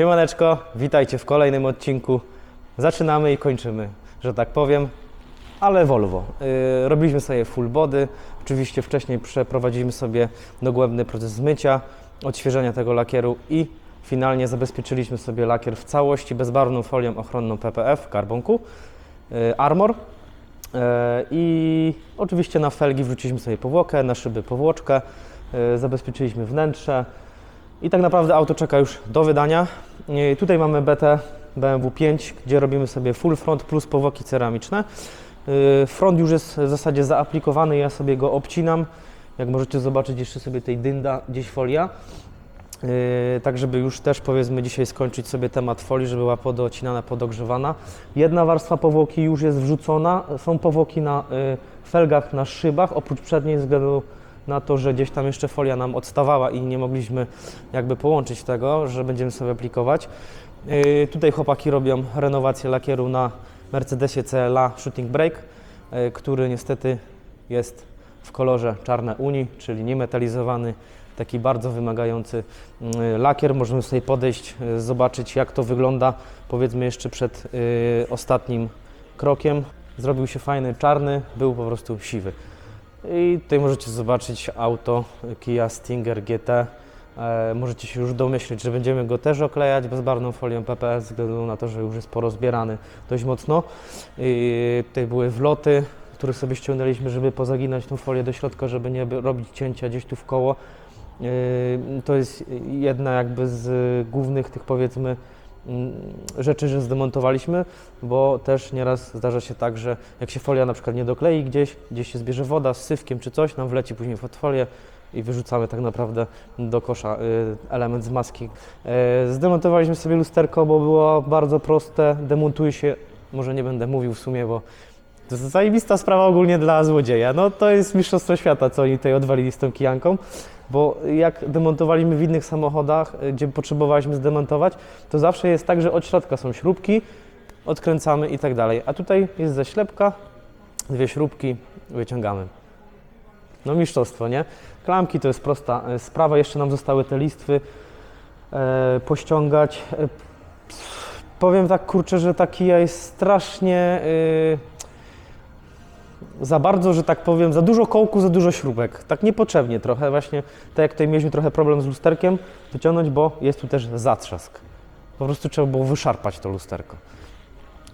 Siemaneczko, witajcie w kolejnym odcinku. Zaczynamy i kończymy, że tak powiem, ale Volvo. Yy, robiliśmy sobie full body, oczywiście wcześniej przeprowadziliśmy sobie dogłębny proces zmycia, odświeżenia tego lakieru i finalnie zabezpieczyliśmy sobie lakier w całości bezbarwną folią ochronną PPF karbonku yy, Armor. Yy, I oczywiście na felgi wrzuciliśmy sobie powłokę, na szyby powłoczkę, zabezpieczyliśmy wnętrze, i tak naprawdę auto czeka już do wydania. I tutaj mamy BT BMW 5, gdzie robimy sobie full front plus powłoki ceramiczne. Yy, Front już jest w zasadzie zaaplikowany, ja sobie go obcinam. Jak możecie zobaczyć, jeszcze sobie tej dynda gdzieś folia. Yy, tak, żeby już też powiedzmy dzisiaj skończyć sobie temat folii, żeby była podocinana, podogrzewana. Jedna warstwa powłoki już jest wrzucona. Są powłoki na felgach, na szybach, oprócz przedniej ze względu na to, że gdzieś tam jeszcze folia nam odstawała i nie mogliśmy jakby połączyć tego, że będziemy sobie aplikować. Yy, tutaj chłopaki robią renowację lakieru na Mercedesie CLA Shooting Brake, yy, który niestety jest w kolorze czarne uni, czyli niemetalizowany, taki bardzo wymagający yy, lakier. Możemy sobie podejść, zobaczyć jak to wygląda, powiedzmy jeszcze przed ostatnim krokiem. Zrobił się fajny czarny, był po prostu siwy. I tutaj możecie zobaczyć auto Kia Stinger GT. E, możecie się już domyślić, że będziemy go też oklejać bezbarwną folią PPS, ze względu na to, że już jest porozbierany dość mocno. I tutaj były wloty, które sobie ściągnęliśmy, żeby pozaginać tą folię do środka, żeby nie robić cięcia gdzieś tu w koło. E, To jest jedna jakby z głównych tych powiedzmy rzeczy, że zdemontowaliśmy, bo też nieraz zdarza się tak, że jak się folia na przykład nie doklei gdzieś, gdzieś się zbierze woda z syfkiem czy coś, nam wleci później w folię i wyrzucamy tak naprawdę do kosza y, element z maski. Y, Zdemontowaliśmy sobie lusterko, bo było bardzo proste, demontuje się, może nie będę mówił w sumie, bo zajebista sprawa ogólnie dla złodzieja. No to jest mistrzostwo świata, co oni tutaj odwalili z tą kijanką, bo jak demontowaliśmy w innych samochodach, y, gdzie potrzebowaliśmy zdemontować, to zawsze jest tak, że od środka są śrubki, odkręcamy i tak dalej. A tutaj jest zaślepka, dwie śrubki, wyciągamy. No mistrzostwo, nie? Klamki to jest prosta e, sprawa, jeszcze nam zostały te listwy e, pościągać. E, powiem tak, kurczę, że ta kija jest strasznie y, za bardzo, że tak powiem, za dużo kołku, za dużo śrubek. Tak niepotrzebnie trochę właśnie, tak jak tutaj mieliśmy trochę problem z lusterkiem, wyciągnąć, bo jest tu też zatrzask. Po prostu trzeba było wyszarpać to lusterko.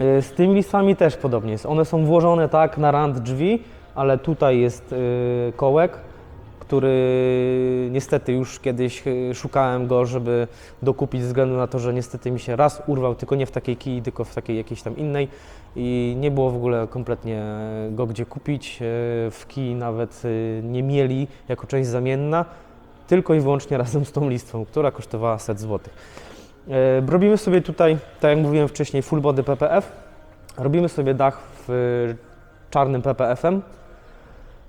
Y, Z tymi listwami też podobnie jest. One są włożone tak na rand drzwi, ale tutaj jest y, kołek, który niestety już kiedyś y, szukałem go, żeby dokupić ze względu na to, że niestety mi się raz urwał, tylko nie w takiej kiji, tylko w takiej jakiejś tam innej i nie było w ogóle kompletnie go gdzie kupić. Y, W kiji nawet y, nie mieli jako część zamienna, tylko i wyłącznie razem z tą listwą, która kosztowała set złotych. E, Robimy sobie tutaj, tak jak mówiłem wcześniej, full body PPF. Robimy sobie dach w e, czarnym PPF-em.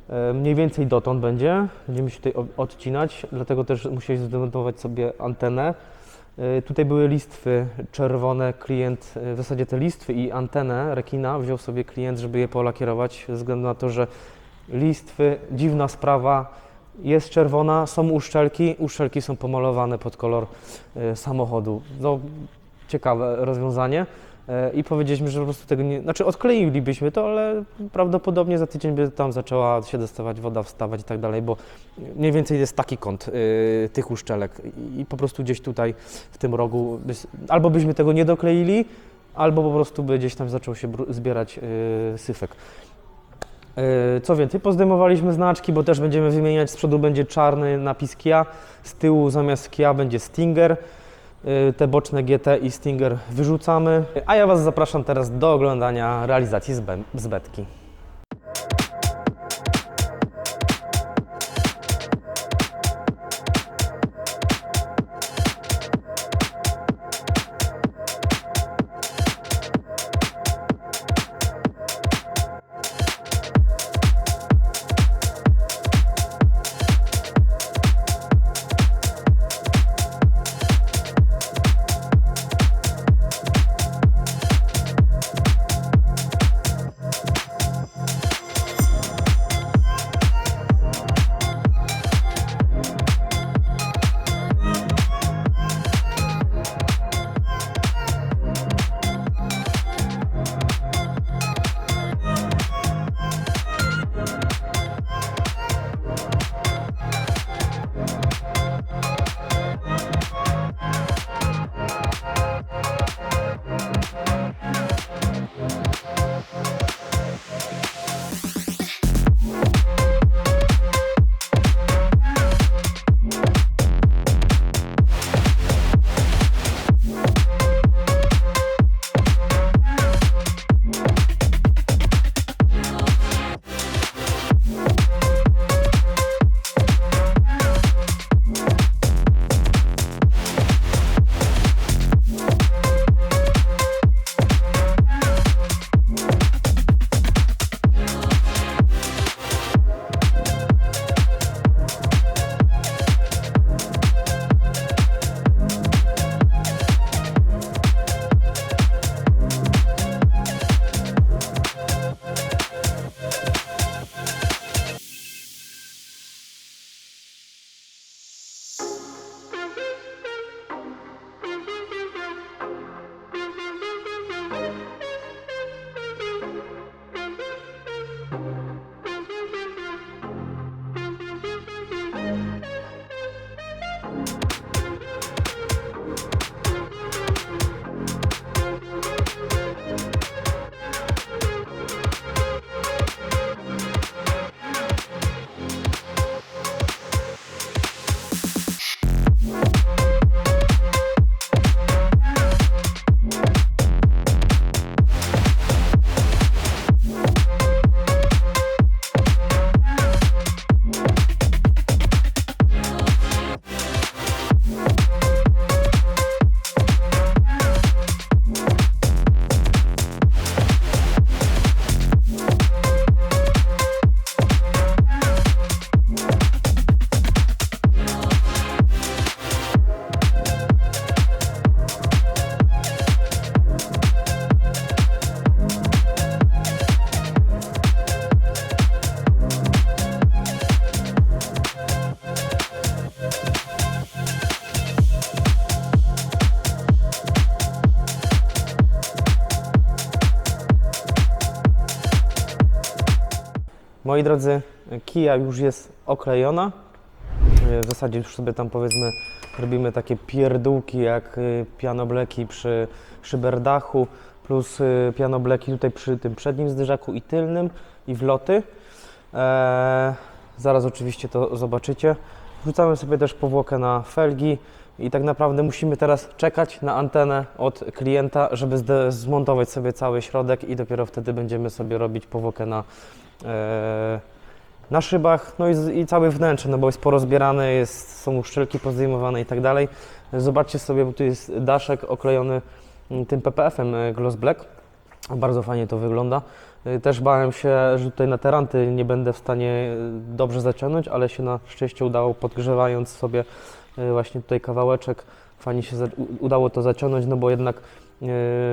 E, Mniej więcej dotąd będzie. Będziemy się tutaj odcinać, dlatego też musieliśmy zdemontować sobie antenę. E, Tutaj były listwy czerwone. Klient, e, w zasadzie te listwy i antenę rekina wziął sobie klient, żeby je polakierować, ze względu na to, że listwy, dziwna sprawa, jest czerwona, są uszczelki, uszczelki są pomalowane pod kolor samochodu. No, ciekawe rozwiązanie. E, I powiedzieliśmy, że po prostu tego nie. Znaczy, odkleilibyśmy to, ale prawdopodobnie za tydzień by tam zaczęła się dostawać woda, wstawać i tak dalej, bo mniej więcej jest taki kąt e, tych uszczelek. I, po prostu gdzieś tutaj w tym rogu albo byśmy tego nie dokleili, albo po prostu by gdzieś tam zaczął się zbierać e, syfek. E, Co więcej, pozdejmowaliśmy znaczki, bo też będziemy wymieniać. Z przodu będzie czarny napis Kia, z tyłu zamiast Kia będzie Stinger. E, Te boczne GT i Stinger wyrzucamy. A ja Was zapraszam teraz do oglądania realizacji z, z betki. Moi drodzy, kija już jest oklejona. E, W zasadzie już sobie tam powiedzmy robimy takie pierdółki jak y, pianobleki przy szyberdachu plus y, pianobleki tutaj przy tym przednim zderzaku i tylnym i wloty. Eee, zaraz oczywiście to zobaczycie. Wrzucamy sobie też powłokę na felgi i tak naprawdę musimy teraz czekać na antenę od klienta, żeby zmontować sobie cały środek i dopiero wtedy będziemy sobie robić powłokę na, e, na szybach, no i, i całe wnętrze, no bo jest porozbierane, jest, są uszczelki pozdejmowane i tak dalej. Zobaczcie sobie, bo tu jest daszek oklejony mm, tym PPF-em e, Gloss Black. Bardzo fajnie to wygląda. Y, Też bałem się, że tutaj na teranty nie będę w stanie dobrze zaciągnąć, ale się na szczęście udało, podgrzewając sobie właśnie tutaj kawałeczek, fajnie się udało to zaciągnąć, no bo jednak,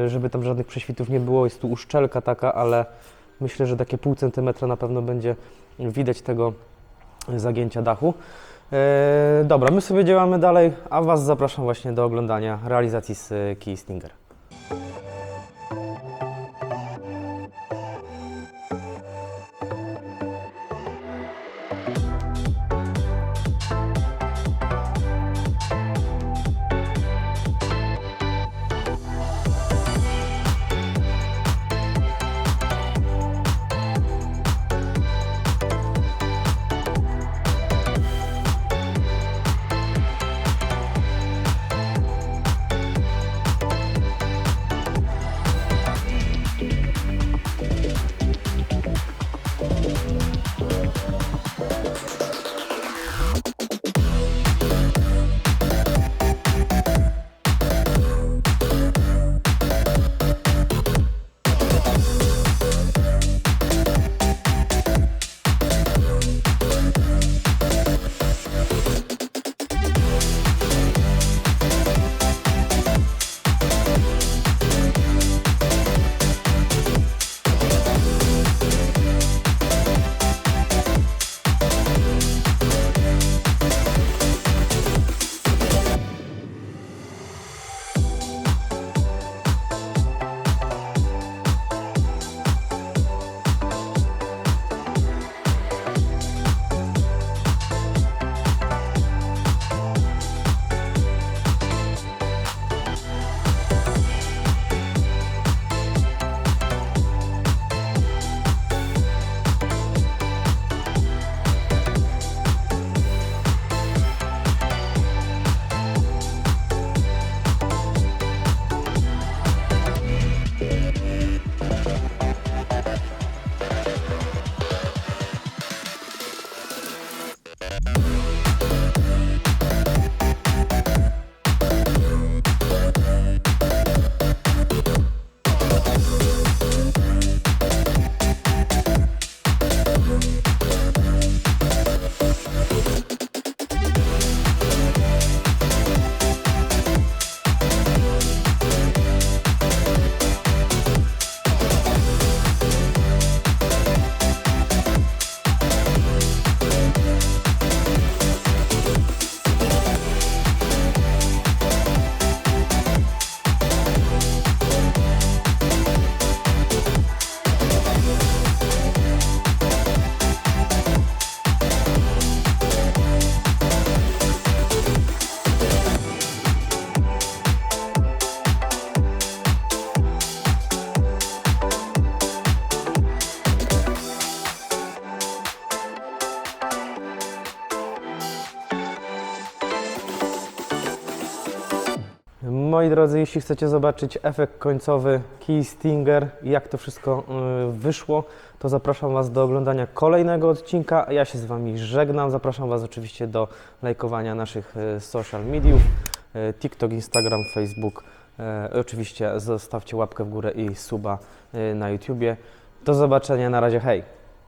żeby tam żadnych prześwitów nie było, jest tu uszczelka taka, ale myślę, że takie pół centymetra na pewno będzie widać tego zagięcia dachu. Y, Dobra, my sobie działamy dalej, a Was zapraszam właśnie do oglądania realizacji z Key Stinger. Moi drodzy, jeśli chcecie zobaczyć efekt końcowy Key Stinger i jak to wszystko y, wyszło, to zapraszam Was do oglądania kolejnego odcinka. Ja się z Wami żegnam. Zapraszam Was oczywiście do lajkowania naszych y, social mediów, y, TikTok, Instagram, Facebook. Oczywiście zostawcie łapkę w górę i suba na YouTubie. Do zobaczenia, na razie, hej!